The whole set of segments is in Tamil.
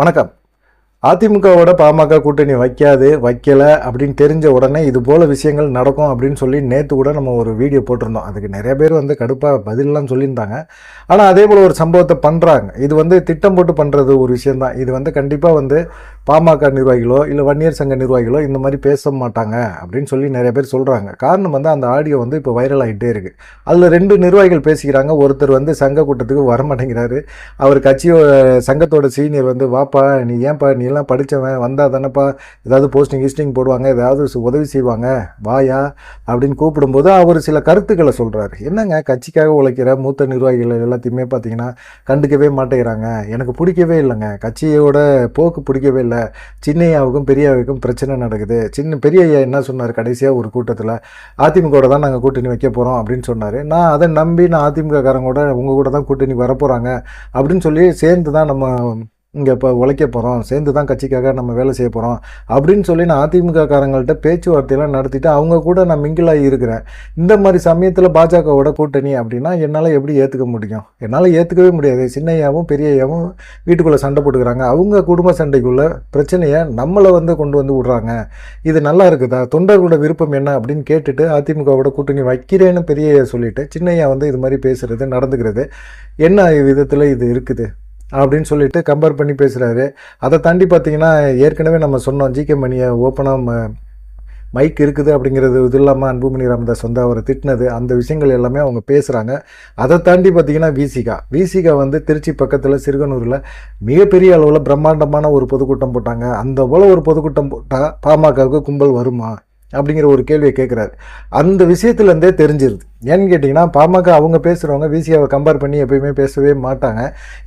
வணக்கம். அதிமுகவோட பாமக கூட்டணி வைக்காது வைக்கல அப்படின்னு தெரிஞ்ச உடனே இது போல் விஷயங்கள் நடக்கும் அப்படின்னு சொல்லி நேற்று கூட நம்ம ஒரு வீடியோ போட்டிருந்தோம். அதுக்கு நிறைய பேர் வந்து கடுப்பாக பதிலெலாம் சொல்லியிருந்தாங்க. ஆனால் அதே போல் ஒரு சம்பவத்தை பண்ணுறாங்க இது வந்து திட்டம் போட்டு பண்ணுறது ஒரு விஷயந்தான் இது வந்து கண்டிப்பாக வந்து பாமக நிர்வாகிகளோ இல்லை வன்னியர் சங்க நிர்வாகிகளோ இந்த மாதிரி பேச மாட்டாங்க அப்படின்னு சொல்லி நிறைய பேர் சொல்கிறாங்க காரணம் வந்து அந்த ஆடியோ வந்து இப்போ வைரல் ஆகிட்டே இருக்குது அதில் ரெண்டு நிர்வாகிகள் பேசிக்கிறாங்க. ஒருத்தர் வந்து சங்க கூட்டத்துக்கு வரமாட்டேங்கிறாரு. அவர் கட்சியோட சங்கத்தோட சீனியர் வந்து வாப்பா நீ ஏன்பா நீ எல்லாம் படித்தவன் வந்தால் தானேப்பா ஏதாவது போஸ்டிங் கிஸ்டிங் போடுவாங்க ஏதாவது உதவி செய்வாங்க வாயா? அப்படின்னு கூப்பிடும்போது அவர் சில கருத்துக்களை சொல்கிறாரு என்னங்க கட்சிக்காக உழைக்கிற மூத்த நிர்வாகிகள் எல்லாத்தையுமே பார்த்தீங்கன்னா கண்டுக்கவே மாட்டேங்கிறாங்க. எனக்கு பிடிக்கவே இல்லைங்க. கட்சியோட போக்கு பிடிக்கவே இல்லை. சின்னையாவுக்கும் பெரியாவுக்கும் பிரச்சனை நடக்குது. சின்ன பெரிய ஐயா என்ன சொன்னார் கடைசியாக ஒரு கூட்டத்தில்? அதிமுகவோட தான் நாங்கள் கூட்டணி வைக்க போகிறோம் அப்படின்னு சொன்னார். நான் அதை நம்பி நான் அதிமுக கூட உங்கள் கூட தான் கூட்டணி வரப்போகிறாங்க அப்படின்னு சொல்லி சேர்ந்து தான் நம்ம இங்கே இப்போ உழைக்க போகிறோம் சேர்ந்து தான் கட்சிக்காக நம்ம வேலை செய்ய போகிறோம் அப்படின்னு சொல்லி நான் அதிமுக காரங்கள்ட்ட பேச்சுவார்த்தையெல்லாம் நடத்திட்டு அவங்க கூட நான் மிங்கிளாகி இருக்கிறேன். இந்த மாதிரி சமயத்தில் பாஜகவோட கூட்டணி அப்படின்னா என்னால் எப்படி ஏற்றுக்க முடியும்? என்னால் ஏற்றுக்கவே முடியாது. சின்னையாவும் பெரியையாவும் வீட்டுக்குள்ளே சண்டை போட்டுக்கிறாங்க. அவங்க குடும்ப சண்டைக்குள்ள பிரச்சனையை நம்மளை வந்து கொண்டு வந்து விடுறாங்க. இது நல்லா இருக்குதா? தொண்டர்களோட விருப்பம் என்ன அப்படின்னு கேட்டுட்டு அதிமுகவோட கூட்டணி வைக்கிறேன்னு பெரிய சொல்லிட்டு சின்னையா வந்து இது மாதிரி பேசுகிறது நடந்துக்கிறது. என்ன விதத்தில் இது இருக்குது? அப்படின்னு சொல்லிட்டு கம்பேர் பண்ணி பேசுகிறாரு அதை தாண்டி பார்த்தீங்கன்னா ஏற்கனவே நம்ம சொன்னோம் ஜிகே மணியை ஓப்பனாக மைக் இருக்குது அப்படிங்கிறது இது இல்லாமல் அன்புமணி ராமதாஸ் வந்து அவரை திட்டினது அந்த விஷயங்கள் எல்லாமே அவங்க பேசுகிறாங்க அதை தாண்டி பார்த்திங்கன்னா விசிகா. விசிகா வந்து திருச்சி பக்கத்தில் சிறுகனூரில் மிகப்பெரிய அளவில் பிரம்மாண்டமான ஒரு பொதுக்கூட்டம் போட்டாங்க. அந்த போல் ஒரு பொதுக்கூட்டம் போட்டால் பாமகவுக்கு கும்பல் வருமா? அப்படிங்கிற ஒரு கேள்வியை கேட்குறாரு. அந்த விஷயத்துலேருந்தே தெரிஞ்சிருது. ஏன்னு கேட்டிங்கன்னா பாமக அவங்க பேசுகிறவங்க விசிகாவை கம்பேர் பண்ணி எப்பயுமே பேசவே மாட்டாங்க.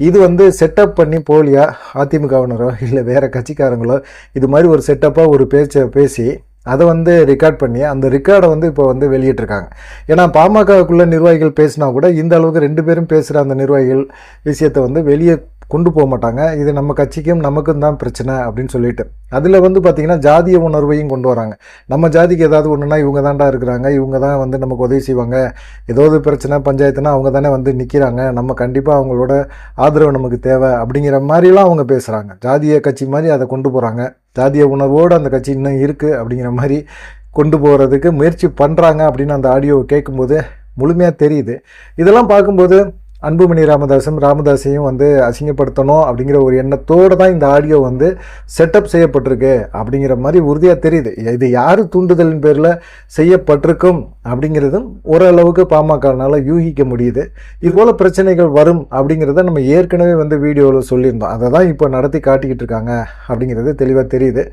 இது வந்து செட்டப் பண்ணி போலியா அதிமுகவினரோ இல்லை வேறு கட்சிக்காரங்களோ இது மாதிரி ஒரு செட்டப்பாக ஒரு பேச்சை பேசி அதை வந்து ரெக்கார்ட் பண்ணி அந்த ரெக்கார்டை வந்து இப்போ வந்து வெளியிட்டிருக்காங்க. ஏன்னா பாமகக்குள்ள நிர்வாகிகள் பேசினா கூட இந்த அளவுக்கு ரெண்டு பேரும் பேசுகிற அந்த நிர்வாகிகள் விஷயத்தை வந்து வெளியே கொண்டு போக மாட்டாங்க. இது நம்ம கட்சிக்கும் நமக்கும் தான் பிரச்சனை அப்படின்னு சொல்லிட்டு. அதில் வந்து பார்த்திங்கன்னா ஜாதிய உணர்வையும் கொண்டு வராங்க. நம்ம ஜாதிக்கு ஏதாவது ஒன்றுனா இவங்க தான்டா இருக்கிறாங்க. இவங்க தான் வந்து நமக்கு உதவி செய்வாங்க. ஏதாவது பிரச்சனை பஞ்சாயத்துனா அவங்க தானே வந்து நிற்கிறாங்க நம்ம கண்டிப்பாக அவங்களோட ஆதரவு நமக்கு தேவை அப்படிங்கிற மாதிரிலாம் அவங்க பேசுகிறாங்க ஜாதிய கட்சி மாதிரி அதை கொண்டு போகிறாங்க ஜாதிய உணர்வோடு அந்த கட்சி இன்னும் இருக்குது அப்படிங்கிற மாதிரி கொண்டு போகிறதுக்கு முயற்சி பண்ணுறாங்க அப்படின்னு அந்த ஆடியோவை கேட்கும்போது முழுமையாக தெரியுது. இதெல்லாம் பார்க்கும்போது அன்புமணி ராமதாஸும் ராமதாஸையும் வந்து அசிங்கப்படுத்தணும் அப்படிங்கிற ஒரு எண்ணத்தோடு தான் இந்த ஆடியோ வந்து செட்டப் செய்யப்பட்டிருக்கு அப்படிங்கிற மாதிரி உறுதியாக தெரியுது. இது யார் தூண்டுதலின் பேரில் செய்யப்பட்டிருக்கும் அப்படிங்கிறதும் ஓரளவுக்கு பாமகனால் யூகிக்க முடியுது. இதுபோல் பிரச்சனைகள் வரும் அப்படிங்கிறத நம்ம ஏற்கனவே வந்து வீடியோவில் சொல்லியிருந்தோம். அதை தான் இப்போ நடத்தி காட்டிக்கிட்டு இருக்காங்க அப்படிங்கிறது தெளிவாக தெரியுது.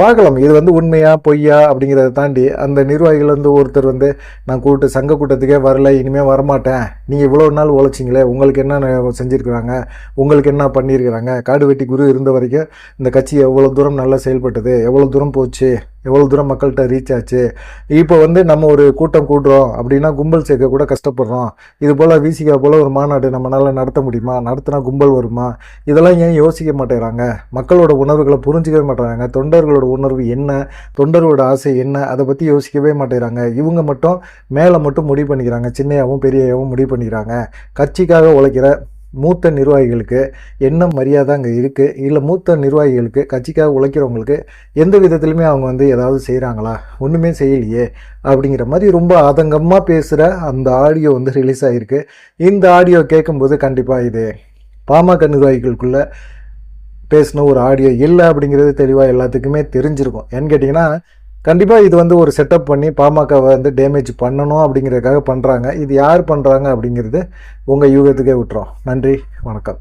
பார்க்கலாம் இது வந்து உண்மையா பொய்யா அப்படிங்கிறத தாண்டி அந்த நிர்வாகிகள் வந்து ஒருத்தர் வந்து நான் கூட்டு சங்க கூட்டத்துக்கே வரல இனிமேல் வரமாட்டேன். நீங்கள் இவ்வளோ நாள் உழைச்சிங்களே உங்களுக்கு என்ன செஞ்சுருக்குறாங்க? உங்களுக்கு என்ன பண்ணியிருக்கிறாங்க காடு வெட்டி குரு இருந்த வரைக்கும் இந்த கட்சி எவ்வளோ தூரம் நல்லா செயல்பட்டது? எவ்வளோ தூரம் போச்சு? எவ்வளோ தூரம் மக்கள்கிட்ட ரீச் ஆச்சு? இப்போ வந்து நம்ம ஒரு கூட்டம் கூடுறோம் அப்படின்னா கும்பல் சேர்க்க கூட கஷ்டப்படுறோம். இது போல் விசிகா போல் ஒரு மாநாடு நம்மளால் நடத்த முடியுமா? நடத்தினா கும்பல் வருமா? இதெல்லாம் ஏன் யோசிக்க மாட்டேங்கிறாங்க மக்களோட உணர்வுகளை புரிஞ்சிக்கவே மாட்டேறாங்க. தொண்டர்களோட உணர்வு என்ன? தொண்டர்களோட ஆசை என்ன? அதை பற்றி யோசிக்கவே மாட்டேங்கிறாங்க இவங்க மட்டும் மேலே மட்டும் முடிவு பண்ணிக்கிறாங்க. சின்னையாகவும் பெரியாவும் முடிவு பண்ணிக்கிறாங்க. கட்சிக்காக உழைக்கிற மூத்த நிர்வாகிகளுக்கு என்ன மரியாதை அங்கே இருக்குது இல்லை மூத்த நிர்வாகிகளுக்கு கட்சிக்காக உழைக்கிறவங்களுக்கு எந்த விதத்துலையுமே அவங்க வந்து ஏதாவது செய்கிறாங்களா ஒன்றுமே செய்யலையே அப்படிங்கிற மாதிரி ரொம்ப ஆதங்கமாக பேசுகிற அந்த ஆடியோ வந்து ரிலீஸ் ஆகிருக்கு இந்த ஆடியோ கேட்கும்போது கண்டிப்பாக இது பாமக நிர்வாகிகளுக்குள்ள பேசின ஒரு ஆடியோ இல்லை அப்படிங்கிறது தெளிவாக எல்லாத்துக்குமே தெரிஞ்சிருக்கும். ஏன்னு கேட்டிங்கன்னா கண்டிப்பாக இது வந்து ஒரு செட்டப் பண்ணி பாமகவை வந்து டேமேஜ் பண்ணணும் அப்படிங்கிறதுக்காக பண்ணுறாங்க இது யார் பண்ணுறாங்க அப்படிங்கிறது உங்கள் யூகத்துக்கே விட்டுறோம் நன்றி வணக்கம்.